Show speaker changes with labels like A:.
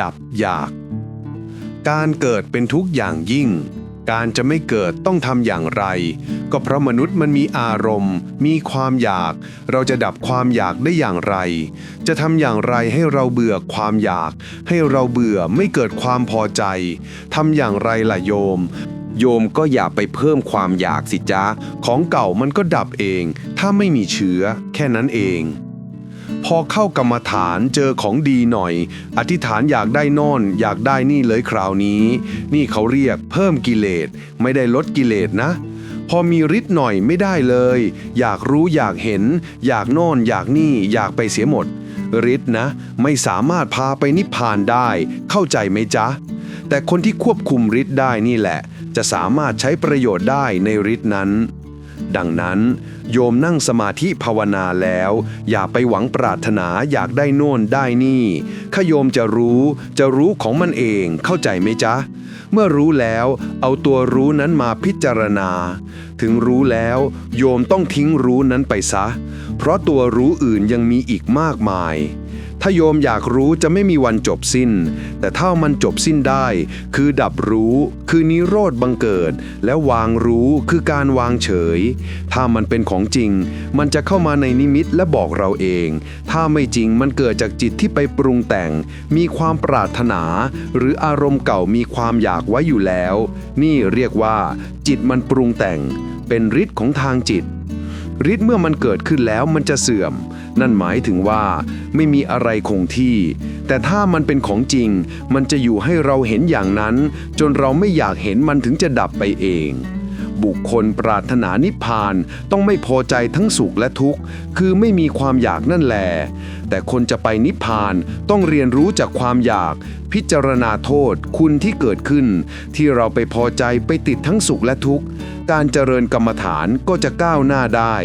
A: ดับอยาก การเกิดเป็นทุกอย่างยิ่ง การจะไม่เกิดต้องทำอย่างไร ก็เพราะมนุษย์มันมีอารมณ์ มีความอยาก เราจะดับความอยากได้อย่างไร จะทำอย่างไรให้เราเบื่อความอยาก ให้เราเบื่อไม่เกิดความพอใจทำอย่างไรล่ะโยม
B: โยมก็อย่าไปเพิ่มความอยากสิจ๊ะ
A: ของเก่ามันก็ดับเอง ถ้าไม่มีเชื้อ แค่นั้นเอง อเข้ากรรมฐานเจอของดีหน่อย อธิษฐานอยากได้น่นอยากได้นี่เลยคราวนี้ นี่เขาเรียกเพิ่มกิเลส ไม่ได้ลดกิเลสนะ พอมีฤทธิ์หน่อยไม่ได้เลย อยากรู้อยากเห็น อยากน่นอยากนี่ อยากไปเสียหมดฤทธิ์นะ ไม่สามารถพาไปนิพพานได้ เข้าใจไหมจ๊ะ แต่คนที่ควบคุมฤทธิ์ได้นี่แหละ จะสามารถใช้ประโยชน์ได้ในฤทธิ์นั้น ดังนั้น โยมนั่งสมาธิภาวนาแล้ว อย่าไปหวังปรารถนาอยากได้โน่นได้นี่ข้าโยมจะรู้จะรู้ของมันเองเข้าใจไหมจ๊ะ เมื่อรู้แล้วเอาตัวรู้นั้นมาพิจารณา ถึงรู้แล้วโยมต้องทิ้งรู้นั้นไปซะ เพราะตัวรู้อื่นยังมีอีกมากมาย ถ้าโยมอยากรู้จะไม่มีวันจบสิ้น แต่ถ้ามันจบสิ้นได้ คือดับรู้คือนิโรธบังเกิด และวางรู้คือการวางเฉย ถ้ามันเป็นของจริง มันจะเข้ามาในนิมิตและบอกเราเอง ถ้าไม่จริงมันเกิดจากจิตที่ไปปรุงแต่ง มีความปรารถนา หรืออารมณ์เก่ามีความอยากไว้อยู่แล้ว นี่เรียกว่า จิตมันปรุงแต่ง เป็นฤทธิ์ของทางจิตฤทธิ์เมื่อมันเกิดขึ้นแล้วมันจะเสื่อม นั่นหมายถึงว่าไม่มีอะไรคงที่ แต่ถ้ามันเป็นของจริง มันจะอยู่ให้เราเห็นอย่างนั้น จนเราไม่อยากเห็นมันถึงจะดับไปเอง บุคคลปรารถนานิพพานต้องไม่พอใจทั้งสุขและทุกข์ คือไม่มีความอยากนั่นแหลแต่คนจะไปนิพพานต้องเรียนรู้จากความอยาก พิจารณาโทษคุณที่เกิดขึ้น ที่เราไปพอใจไปติดทั้งสุขและทุกข์ การเจริญกรรมฐานก็จะก้าวหน้าได้